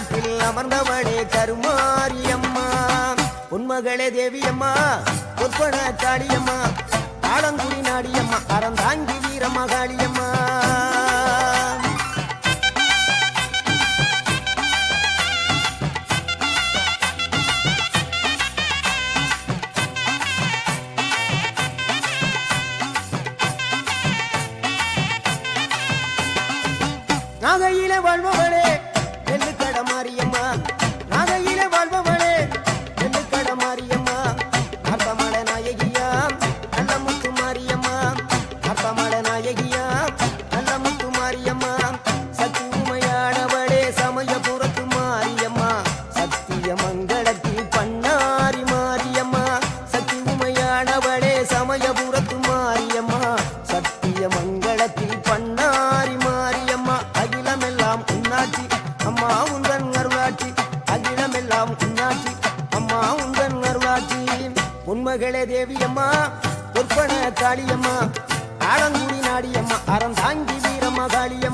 திருவேற்காட்டில் அமர்ந்தவளே கருமாரியம்மா. உன்மகளே தேவியம்மா பொற்பன காளியம்மா ஆலங்குடி நாடியம்மா அறந்தாங்கி வீரம்மா காளியம்மா நாகையில வாழ்பவளே அகிலமெல்லாம் அம்மா உந்தன் அருளாட்சி அகிலமெல்லாம் உன்னாட்சி அம்மா உந்தன் அருளாட்சி உண்மகளே தேவியம்மா பொற்பன காளியம்மா. ஆலங்குடி நாடியம்மா அறந்தாங்கி வீரம்மா காளியம்மா.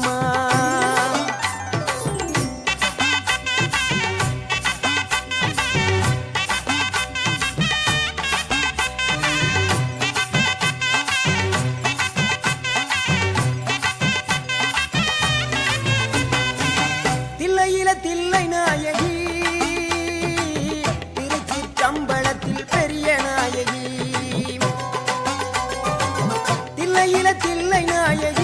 தில்லையில தில்லை நாயகி திருச்சி கம்பளத்தில் பெரிய நாயகி. தில்லையில தில்லை நாயகி.